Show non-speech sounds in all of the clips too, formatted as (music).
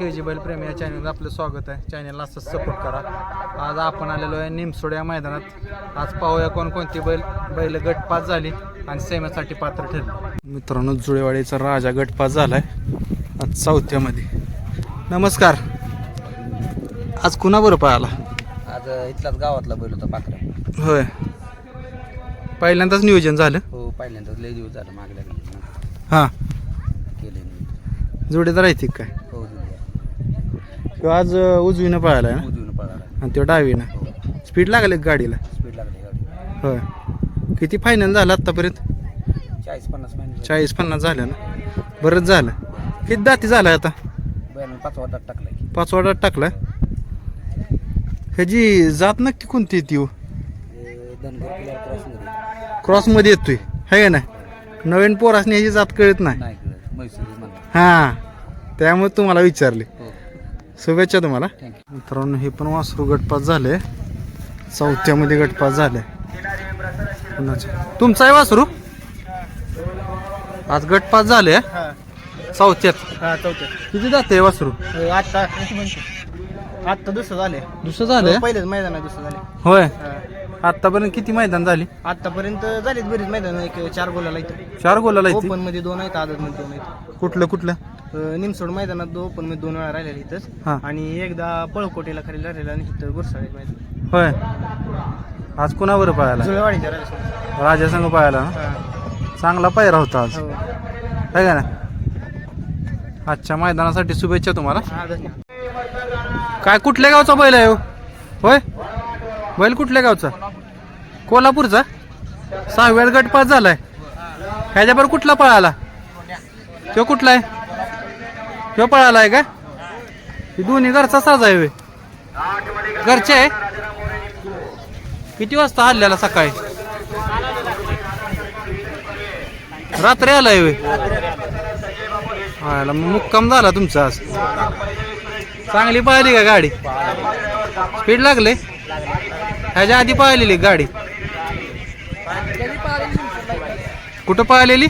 के जी बैल प्रेमी या चॅनलवर आपलं स्वागत आहे. चॅनलला असंच सपोर्ट करा. आज आपण आलेलो आहे निमसोड या मैदानात. आज पाहूया कोणकोणती बैल बैल गटपास झाली आणि सेमेसाठी पात्र ठरली. मित्रांनो जुळेवाडीचा राजा गटपास झालाय. आज चौथ्यामध्ये. नमस्कार. आज कुणा बरं पाहिला आज इथलाच गावातला बैल होता पाखरा होय. पहिल्यांदाच नियोजन झालं? हो पहिल्यांदाच लय दिवस झालं मागल्या हां. केले जोडीदार आहे काय? हो जुळल्या. तो आज उजवीनं पळाला आहे ना? उजवीनं पळाला आणि तो डावीनं. हो. स्पीड लागले गाडीला? स्पीड लागली गाडी होय. किती फायनल झालं आत्तापर्यंत चाळीस पन्नास महिने चाळीस पन्नास झालं ना? बरंच झालं. किती दाती झालं आता? बैल पाच वाटात टाकलाय की. पाच वाटात टाकला? ह्याची जात नक्की कोणती ती हो? हे किल्ला क्रॉसमध्ये क्रॉसमध्ये येतोय. है का ना नवीन पोरासने ह्याची जात कळत नाही. नाही कळत. म्हैसूर म्हणा हां. त्यामुळे तुम्हाला विचारले. हो शुभेच्छा तुम्हाला. मित्रांनो हे पण वासरू गटपास झाले. चौथ्यामध्ये गटपास झाले? तुमचं आहे वासरू? आज गटपास झाले. चौथ्यात. हा चौथ्या किती जाते वासरू? आत्ता दुसरं झाले. दुसरं झालंय पहिलेच मैदान आहे दुसरं झाले. होय. आतापर्यंत किती मैदान झाली? आतापर्यंत झालीत बरीच मैदान. एक चार गोलाला इथं. चार गोलाला ओपनमध्ये दोन आहेत आदत मध्ये दोन आहेत. कुठलं कुठलं? निमसोड मैदानात ओपनमध्ये दोन वेळा राहिलेले इथंच. हा. आणि एकदा पळकोटीला खाली राहिलेला आणि इथं गुरसाळे मैदान. होय. आज कुणावर जुळेवाडीच्या राहिला राजा संघ पाहायला ना चांगला पायरा होता आज. हो. है का ना आजच्या मैदानासाठी शुभेच्छा तुम्हाला. हा धन्यवाद. काय कुठल्या गावचा बैल आहे हो? होय? बैल कुठल्या गावचा? कोल्हापूरचा? सहाव्या गट पास झालाय. ह्याच्यावर कुठला पळाला? तो कुठला आहे? ह्यो पळाला आहे का? ही दोन्ही घरचा साज आहे घरचे आहे? किती वाजता हल्ल्याला सकाळी? रात्री आलाय वे आयला मुक्काम झाला तुमचा आज. चांगली पळाली का गाडी? स्पीड लागले? ह्याच्या आधी पळालेली गाडी? कुठं पळालेली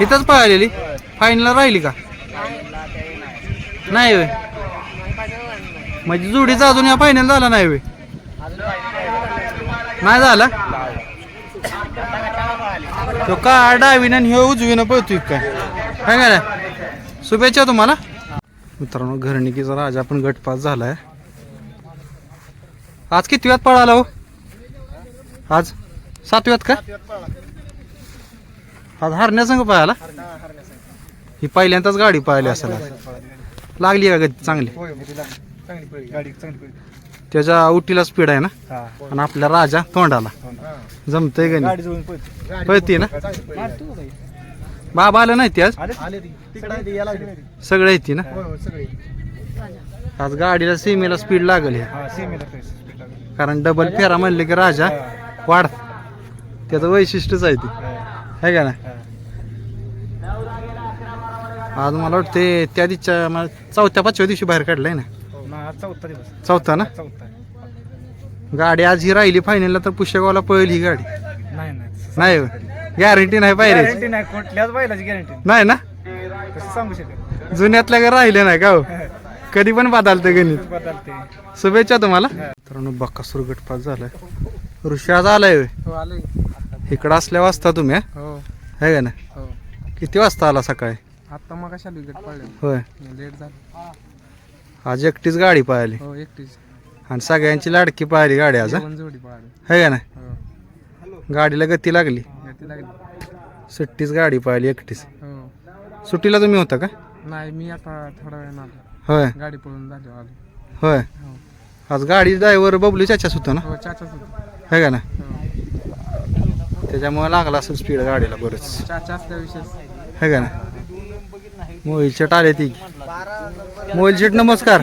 इथंच पळालेली फायनल राहिली का? नाही वे म्हणजे जुडीचा अजून या फायनल झाला नाही वे नाही झाला? तो का डावीनं आणि ह्यो उजवीनं पळतोय काय? काय काय शुभेच्छा तुम्हाला. मित्रांनो घरणिकीचा राजा पण गटपास झालाय. आज किती वेळात पळाला हो? आज? सातव्यात का आज हरण्यासंग पळाला? ही पहिल्यांदाच गाडी पळाली असेल आज. लागली का गती चांगली? गाडी चांगली त्याच्या उटीला स्पीड आहे ना? आणि आपल्या राजा तोंडाला. जमतंय का नाही? जुळून पळते. पळते ना? बाबा आलं नाही ते आज आले तिकडे याला सगळं येते ना? हो सगळे आज गाडीला सीमेला स्पीड लागल ह्या हा सेमीला कारण डबल फेरा म्हणले की राजा वाढ. त्याचं वैशिष्ट्यच आहे ते. आहे का ना आज मला वाटते त्या मला चौथ्या पाचव्या दिवशी बाहेर काढलाय ना? हो, चौथा दिवस. चौथा ना? चौथा. गाडी आज ही राहिली फायनलला तर पुष्यगावला पळेल ही गाडी. नाही नाही. नाही गॅरंटी नाही पाहिजे गॅरंटी नाही कुठल्याच बैलाची गॅरंटी नाही. ना? कसं सांगू शकेल जुन्यातल्या का राहिले नाही का हो? (laughs) कधी पण बदलतं गणित. बदलते. शुभेच्छा तुम्हाला. मित्रांनो बक्कासूर गटपास झालाय. ऋषी आज आलाय होय. हो इकडं असल्या वाजता तुम्ही हा? हो. है का ना हो. किती वाजता आला सकाळी? आता मग कशाला विकेट पडले होय लेट झालं. आज एकटीच गाडी पाहिली हो एकटीच. आणि सगळ्यांची लाडकी पाहिली गाडी आज जेवण जोडी पळाली. है का ना हो. गाडीला गती लागली. गती लागली. सुट्टीच गाडी पाहिली एकटीच. हो. सुट्टीला तुम्ही होता का? नाही मी आता थोडा वेळ आलो. होय. गाडी पळून झाली आलो. होय. हो. आज गाडी ड्रायव्हर बबलू चाचाच होता ना? हो चाचाच होतो. है का ना हो. त्याच्यामुळे लागला असेल स्पीड गाडीला बरंच. चाचा असल्याविषयी. है का ना मोहिल शेट आले ती. मोहिल शेट नमस्कार.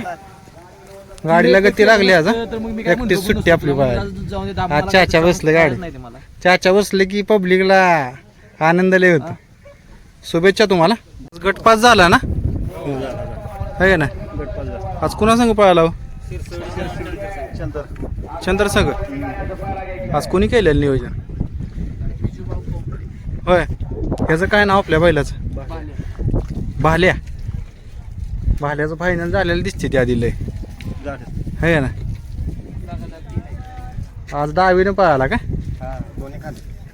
गाडीला गती लागली आज हं? एकटीच सुट्टी आपली बाहेर. आज चाचा बसलं गाडी चाचा बसले की पब्लिकला आनंद लय होतो. शुभेच्छा तुम्हाला. गटपास झाला ना? है का ना. आज कुणा संघ पळाला हो? चंद्र संघ आज कोणी केलेलं नियोजन? होय. ह्याचं काय नाव आपल्या बैलाचं? भाल्या. भाल्याचं फायनल झालेलं दिसते त्या लय. है ना? आज डावीनं पळाला का?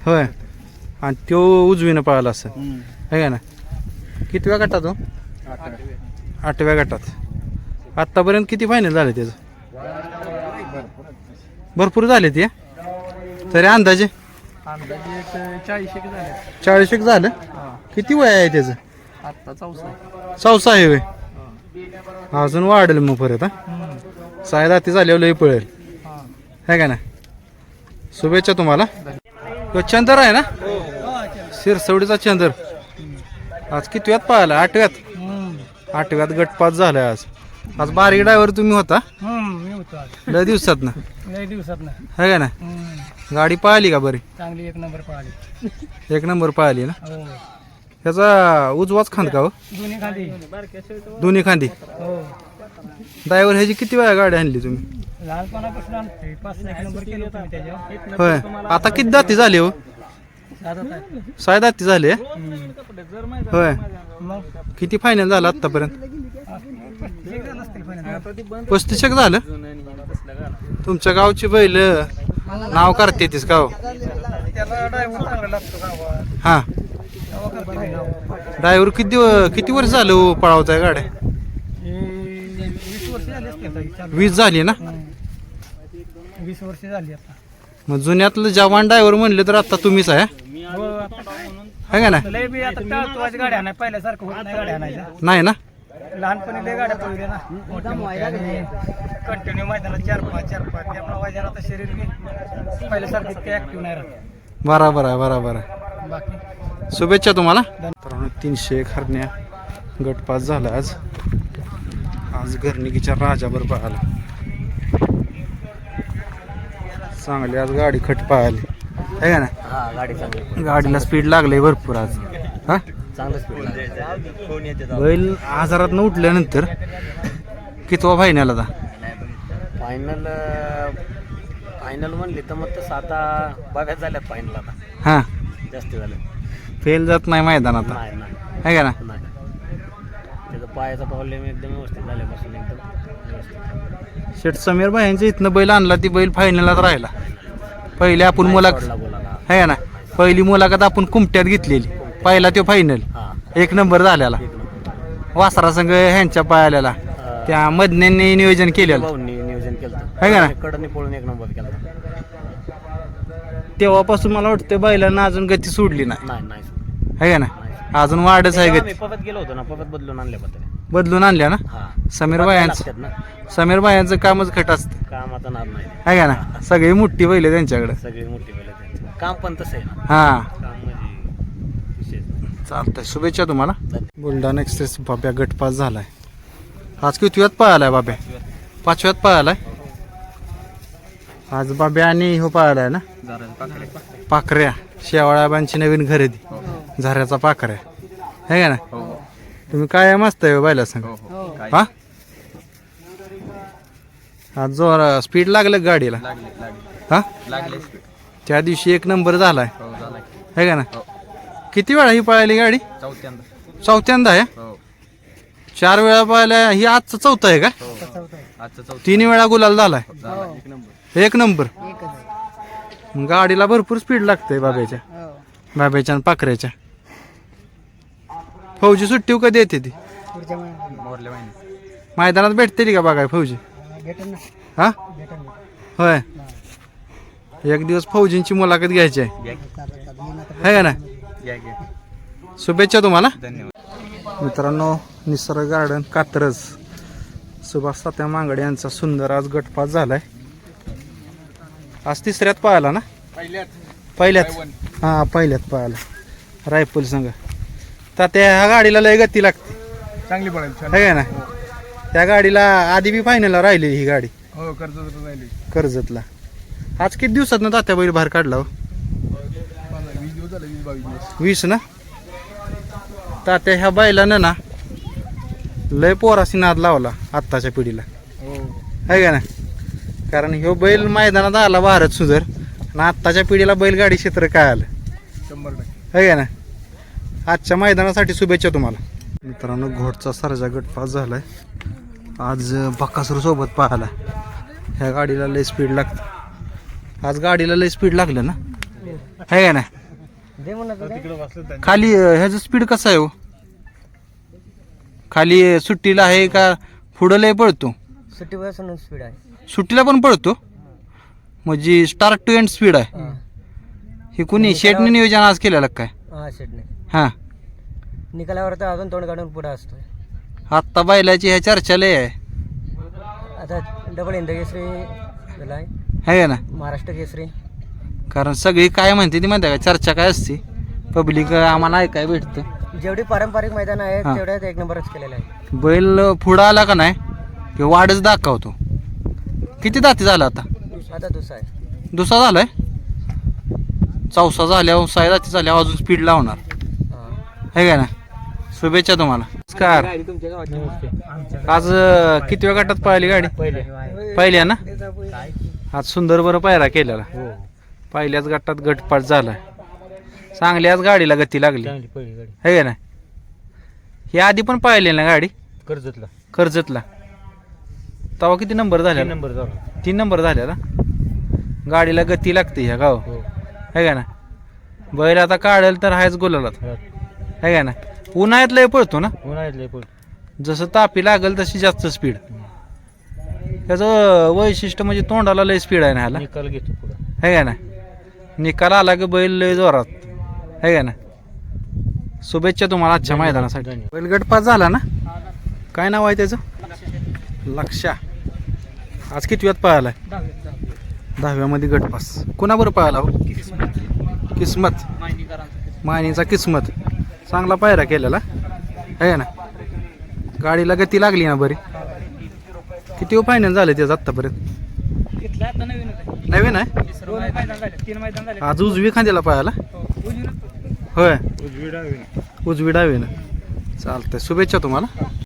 होय. आणि तो उजवीनं पळाला असं. है ना? कितव्या गटात हो? आठव्या. गटात. आत्तापर्यंत किती फायनल झाले त्याचं? भरपूर झाले ते. तरी अंदाजे? चाळीस एक झालं. किती वय आहे त्याचं? आत्ता चौसा चौसा आहे वय अजून वाढेल मग परत हा? सायदा ती झाल्यावर लई पळेल. है का ना शुभेच्छा तुम्हाला. तो चंदर आहे ना? शिरसवडीचा चंदर. आज कितव्यात पाहिला? आठव्यात? आठव्यात गटपात झालाय आज. आज बारीक ड्रायव्हर तुम्ही होता? मी होतो आज. लय दिवसात ना? लय दिवसात ना. है का ना गाडी पाहिली का बरी? चांगली एक नंबर पळाली एक नंबर पाहिली ना? हो. ह्याचा उजवाच खांद का हो? दोन्ही खाली दोन्ही खांदी. हो. ड्रायव्हर ह्याची किती वेळा गाडी आणली तुम्ही? लहानपणापासून आणतोय पाच एक नंबर केले होते मी त्याच्यावर. होय. आता किती दाती झाली हो? दादा साय दाती झाली? होय. मग? किती फायनल झालं आतापर्यंत एक झालं? असतील final. पस्तीस एक झालं तुमच्या गावची बैल नाव करते तीस गाव त्याला ड्रायव्हर चांगला लागतो गावात. हा तेव्हा करतो मी नाव. ड्रायव्हर किती दिव- किती वर्ष झालं हो पळावताय गाड्या? हे वीस वर्ष झाली असतील ताई चालू. वीस झाली ना? हम्म. वीस वर्ष झाली आता. मग जुन्यातलं जवान ड्रायव्हर म्हणले तर आता तुम्हीच आहे हो, आता काय म्हणून. है का ना लय बी आता टाळतो आज गाड्या नाही पहिल्यासारखं होत नाही गाड्या आणायच्या नाही ना? लहानपणी लय गाड्या ना. कंटिन्यू मैदानात चार पाच चार पाच. त्यामुळे माझ्या आता शरीर बी पहिल्यासारखं इतकं ऍक्टिव्ह नाही राहत. बराबर आहे बराबर आहे. बाकी? शुभेच्छा तुम्हाला. तर तीनशे एक हरण्या गटपास झाला आज. आज घरनिकीच्या राजाबर पाहायला चांगली आज गाडी खट पाहायली आहे का ना हा गाडी चांगली गाडीला स्पीड लागले भरपूर आज. हा? चांगलं स्पीड बैल आजारात उठल्यानंतर कितवा फायनल आता? फायनल फायनल म्हणली तर मग तसं आता बघायच झाल्यात फायनल आता. हा. जास्त झालं. फेल जात नाही मैदानात नाही नाही. आहे का ना? नाही. त्याचा पायाचा प्रॉब्लेम एकदम व्यवस्थित झाल्यापासून एकदम व्यवस्थित. शेठ समीर भाईंच्या इथनं बैल आणला ती बैल फायनलात राहिला. पहिले आपण मुलाखत आहे ना? पहिली मुलाखत आपण कुमट्यात घेतलेली. पहिला तो फायनल हा. एक नंबर झालेला. एक नंबर. वासरा संघ ह्यांच्या पायाला. त्या मधन्यांनी नियोजन केलेलं. भाऊंनी नियोजन केलं आहे का ना? कडनी पळून एक नंबर केला तेव्हापासून मला वाटतं बैलांना अजून गती सोडली नाही. नाही नाही आहे का ना अजून वाढच आहे आम्ही गती गेलो होतो ना बदलून आणल्या पत्रे बदलून आणल्या ना? हा. समीर लागतात ना. समीर भायांचं कामच खट असतं. काम आता नार नाही. आहे का ना सगळी मोठी बैल आहे त्यांच्याकडे. सगळी मोठी त्यांची काम पण तसं आहे ना. हा. काम म्हणजे विशेष नाही. चालतंय. शुभेच्छा तुम्हाला. बुलढाणा एक्सप्रेस बाब्या गटपास झालाय. आज कितव्यात पळालाय बाब्या? पाचव्यात पळालाय? आज बाब्या आणि हो पळालाय ना? पाखऱ्या. शेवाळाबांची नवीन खरेदी. झऱ्याचा पाखऱ्या. आहे का ना तुम्ही काय मस्त आहे बायला सांग. हा आज जोर स्पीड लागलं गाडीला? हा? त्या दिवशी एक नंबर झालाय. आहे का ना किती वेळा ही पळाली गाडी? चौथ्यांदा. चौथ्यांदा आहे? हो. चार वेळा पळाल्या ही आजचं चौथं आहे का? तिन्ही वेळा गुलाल झालाय. झाला एक नंबर. एक नंबर. मग गाडीला भरपूर स्पीड लागते बाब्याच्या बाब्याच्या आणि पाखऱ्याच्या. फौजी सुट्टी कधी येते ती? मोरल्या मैदानात भेटते ती का बघाय फौजी? हा होय. एक दिवस फौजींची मुलाखत घ्यायची आहे. है का. ना घ्या घ्या. शुभेच्छा तुम्हाला. धन्यवाद. मित्रांनो निसर्ग गार्डन कात्रज. सुभाष तात्या मांगडे यांचा सुंदर आज गटपात झालाय. आज तिसऱ्यात पाहिला ना? पहिल्यात. हा पहिल्यात पाहिला रायफल संघ. तात्या ह्या गाडीला लय गती लागते. चांगली पळायची का ना? त्या गाडीला आधी बी फायनलला राहिली ही गाडी. हो कर्ज राहिली. कर्जतला. आज किती दिवसात ना तात्या बैल बाहेर काढला हो? वीस ना? तात्या ह्या बैलानं ना लय पोराशी नाद लावला आत्ताच्या पिढीला. हो. आहे का ना कारण ह्यो बैल मैदानात आला भारत सुधर आणि आत्ताच्या पिढीला बैलगाडी क्षेत्र काय आलं? शंभर टक्के. आहे का ना आजच्या मैदानासाठी शुभेच्छा तुम्हाला. मित्रांनो घोडचा सरजा गट पास झालाय. आज बक्कासूर सोबत पाहायला. ह्या गाडीला लय स्पीड लागतं. आज गाडीला लय स्पीड लागलं ना? आहे का ना खाली ह्याचं स्पीड कसं आहे हो? खाली सुट्टीला आहे का पुढं लय पळतो स्पीड आहे. सुट्टीला पण पळतो? म्हणजे स्टार्ट टू एंड स्पीड आहे. हे. कुणी शेटने नियोजन आज केलेलं काय? हा शेटने. हां. निकालावर तर अजून तोंड काढून पुढे असतोय. आत्ता बैलाची ह्या चर्चा लय आहे. आता डबल इंद केसरी झाला आहे. का ना? महाराष्ट्र केसरी. कारण सगळी काय म्हणते ती माहिती आहे का? चर्चा काय असते? पब्लिक आम्हाला ऐकाय भेटतं. जेवढी पारंपरिक मैदान आहेत हा. तेवढ्यात एक नंबरच केलेला आहे. बैल पुढं आला का नाही की वाढच दाखवतो. किती दाती झाला आता? आता दुसरा आहे. दुसरा झालाय? चौसा झाल्यावर साय दाती झाल्यावर अजून स्पीड लावणार. हा. आहे का ना शुभेच्छा तुम्हाला. नमस्कार. आज अं, किती वेळ गटात पळाली गाडी? पहिल्या ना? आज सुंदर बरं पायरा केलेला. पहिल्याच गटात गटपाट झाला चांगली गाडीला गती लागली. आहे का ना ही आधी पण पाहिली ना गाडी? कर्जतला. कर्जतला. तेव्हा किती नंबर झाल्या? नंबर झाला. तीन नंबर झाल्या ना? गाडीला गती लागते ह्या गाव. आहे का ना बैल आता काढेल तर हायच गोलालात. आहे का ना उन्हाळ्यात लय पळतो ना? उन्हाळ्यातले पण जसं तापी लागेल तशी जास्त स्पीड त्याचं वैशिष्ट्य म्हणजे तोंडाला लय स्पीड आहे ना ह्याला. निकाल घेतो पुढे. आहे का ना निकाल आला की बैल लय जोरात. आहे का ना? शुभेच्छा तुम्हाला आजच्या मैदानासाठी. बैल गटपास झाला ना? काय नाव आहे त्याचं? लक्षा. आज किती वेळात पळालाय? दहाव्यामध्ये गटपास कोणाबरोबर पळाला हो? किस्मत. मायनीचा किस्मत. चांगला पायरा केलेला. आहे ना? गाडीला गती लागली ना बरी. किती फायनल झाले त्याचं आत्तापर्यंत? नवीन आहे? आज उजवी खांद्याला पाहायला होय. उजवी डावीनं चालतंय. शुभेच्छा तुम्हाला.